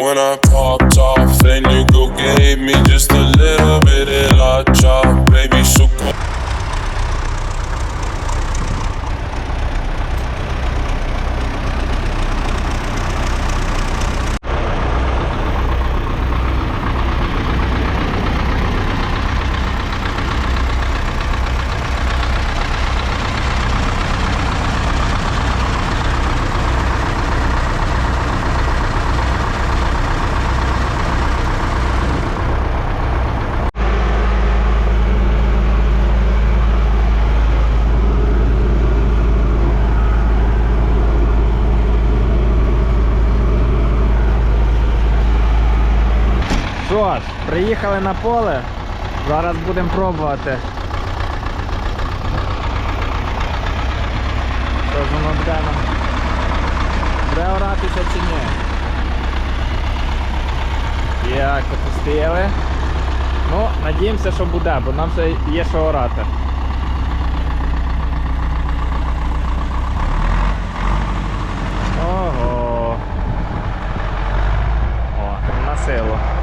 When I popped off, then you go gave me just a little bit of la chop, baby. So Що ж, приїхали на поле. Зараз будемо пробувати. Що ж воно буде нам? Буде оратися чи ні? Як опустили. Ну, надіємося, що буде, бо нам ще є що орати. Ого. О, на силу.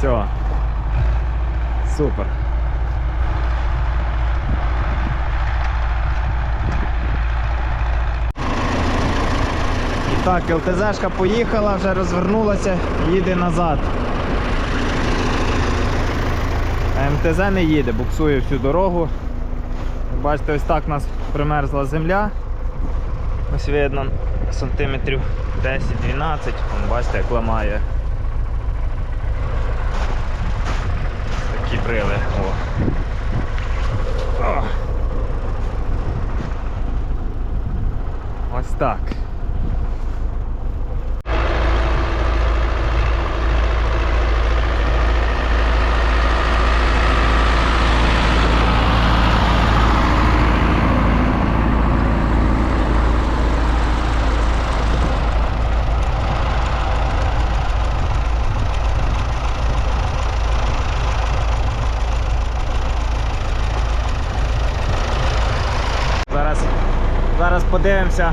Все. Супер. І так, ЛТЗшка поїхала, вже розвернулася, їде назад. А МТЗ не їде, буксує всю дорогу. Бачите, ось так у нас примерзла земля. Ось видно сантиметрів 10-12. Бачите, як ламає. О. О. Ось так. Зараз, зараз подивимося,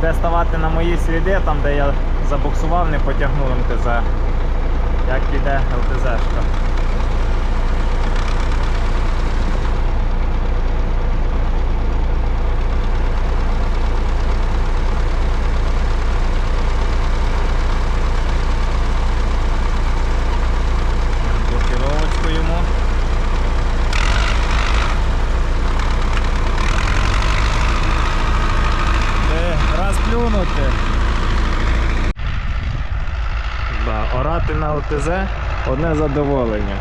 де ставати на мої сліди, там де я забуксував, не потягнув МТЗ. Як піде ЛТЗшка. Орати на ОТЗ одне задоволення.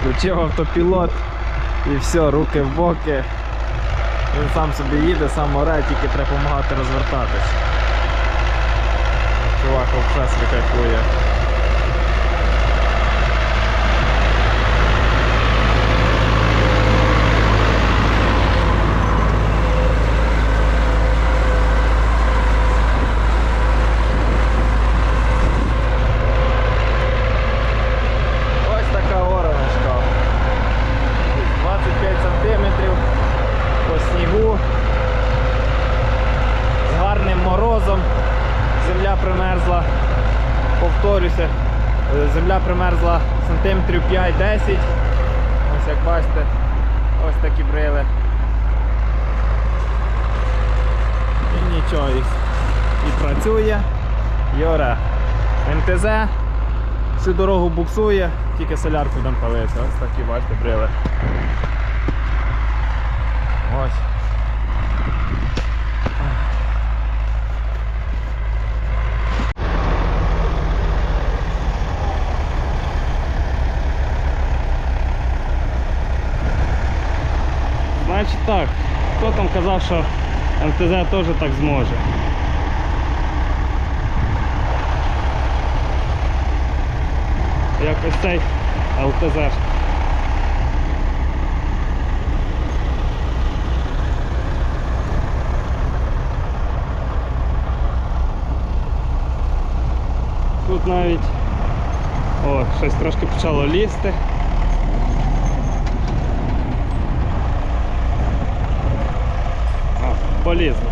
Включив автопілот і все, руки в боки. Він сам собі їде, сам оре, тільки треба допомагати розвертатись. Чувак собі кайфує. Земля примерзла сантиметрів 5-10. Ось як бачите, ось такі брили. І нічого, і, працює. Йоре. МТЗ всю дорогу буксує, тільки солярку там палиться. Ось такі, бачите, брили. Ось. Значить так, хто там казав, що МТЗ теж так зможе. Як ось цей ЛТЗ. Тут навіть о, щось трошки почало лізти. полезно.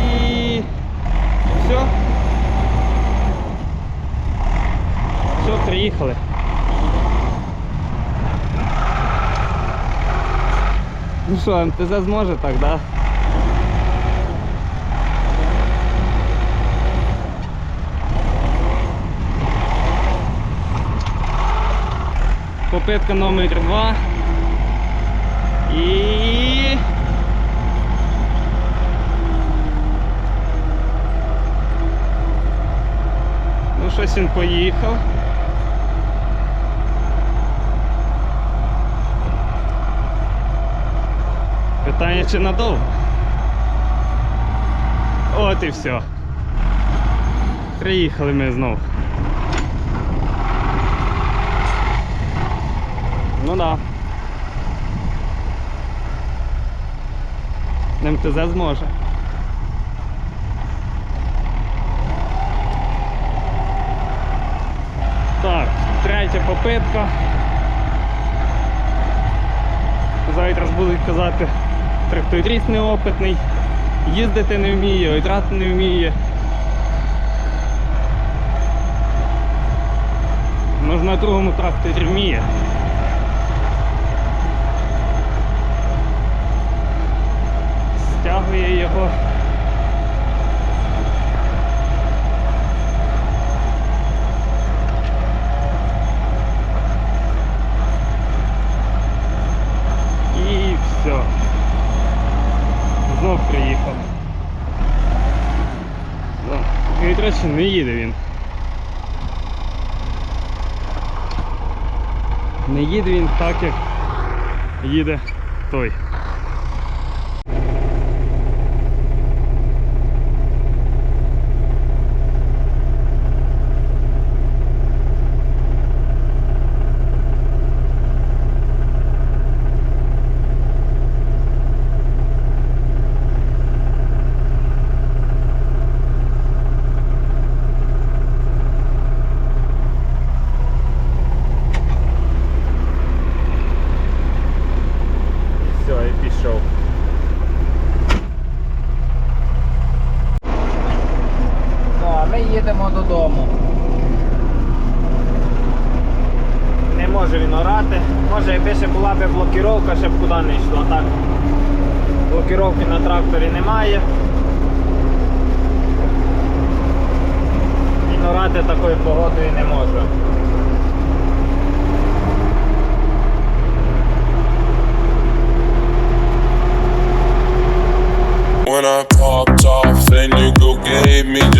И все. Все, приехали Ну что, ты зможе тогда да? Номер два І. Ну, щось він поїхав. Питання чи надовго? От і все. Приїхали ми знову. Ну да. МТЗ зможе. Так, третя попитка. Зараз будуть казати, тракторист неопитний, їздити не вміє, витрати не вміє. Може на другому тракторі вміє. Стягує його. І все. Знов приїхав. Речі, не їде він. Не їде він так, як їде той. Все, і пішов. Ну, а ми їдемо додому. Не може він орати. Може, якби ще була б блокіровка, ще б куди не йшло. Так. Блокіровки на тракторі немає. Він орати такою погодою не може. When I popped off, then you go gave me